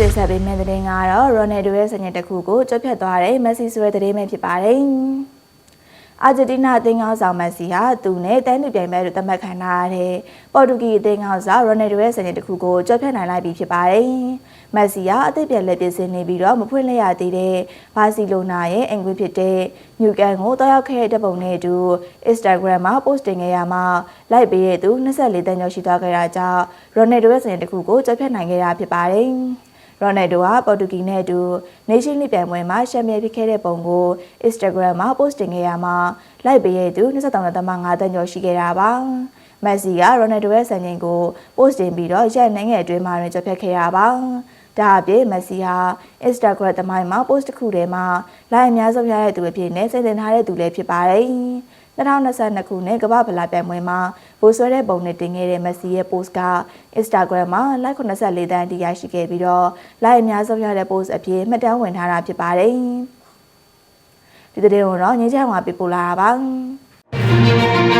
တင်ဆက်ပေးမယ့်သတင်းကတော့ရိုနယ်ဒိုရဲ့စညက်တစ်ခုကိုကြွက်ဖြတ်သွားတဲ့မက်ဆီဆိုတဲ့သတင်းပဲဖြစ်ပါတယ်။အာဂျင်တီးနာအသင်းကောင်းဆောင်မက်ဆီဟာသူနဲ့တန်းသူပြိုင်ပွဲတို့သတ်မှတ်ခံထားရတဲ့ပေါ်တူဂီအသင်းကောင်းဆောင်ရိုနယ်ဒိုရဲ့စညက်တစ်ခုကိုကြွက်ဖြတ်နိုင်လိုက်ပြီဖြစ်ပါတယ်။မက်ဆီဟာအသစ်ပြန်လက်ပြင်ဆင်နေပြီးတော့မဖွင့်လက်ရသေးတဲ့ဘာစီလိုနာရဲ့အင်ကွင်းဖြစ်တဲ့ညူကန်ကိုတောက်ရောက်ခဲ့တဲ့ပုံနဲ့အတူ Instagram မှာ post တင်ခဲ့ရမှာလိုက်ပေးတဲ့သူ24တန်းကျော်ရှိသွားခဲ့တာကြောင့်ရိုနယ်ဒိုရဲ့စညက်တစ်ခုကိုကြွက်ဖြတ်နိုင်ခဲ့တာဖြစ်ပါတယ်။ ရိုနယ်ဒိုဟာပေါ်တူဂီနဲ့အတူ Nation League ပြိုင်ပွဲမှာရှမ်ပီယံဖြစ်ခဲ့တဲ့ပုံကို Instagram မှာ post တင်ခဲ့ရမှာလိုက်ပေးတဲ့သူ23.5တန်းကျော်ရှိခဲ့တာပါ။မက်ဆီကရိုနယ်ဒိုရဲ့စံချိန်ကို post တင်ပြီးတော့ရက်နိုင်ငံအတွင်းမှာတွင်ကြော်ဖြတ်ခဲ့ရပါ။ဒါအပြင်မက်ဆီဟာ Instagram သမိုင်းမှာ post တစ်ခုထဲမှာ like အများဆုံးရတဲ့သူအဖြစ်နဲ့စင်တင်ထားတဲ့သူလည်းဖြစ်ပါတယ်။ 2022ခုနှစ်ကမ္ဘာဖလားပြိုင်ပွဲမှာဘိုးဆွဲတဲ့ပုံနဲ့တင်ခဲ့တဲ့မက်ဆီရဲ့ post က Instagram မှာ like 84တန်းအထိရရှိခဲ့ပြီးတော့ like အများဆုံးရတဲ့ post အဖြစ်မှတ်တမ်းဝင်ထားတာဖြစ်ပါတယ်။ဒီတဲ့တော့ငင်းချောင်းမှာပြပို့လာတာပါ။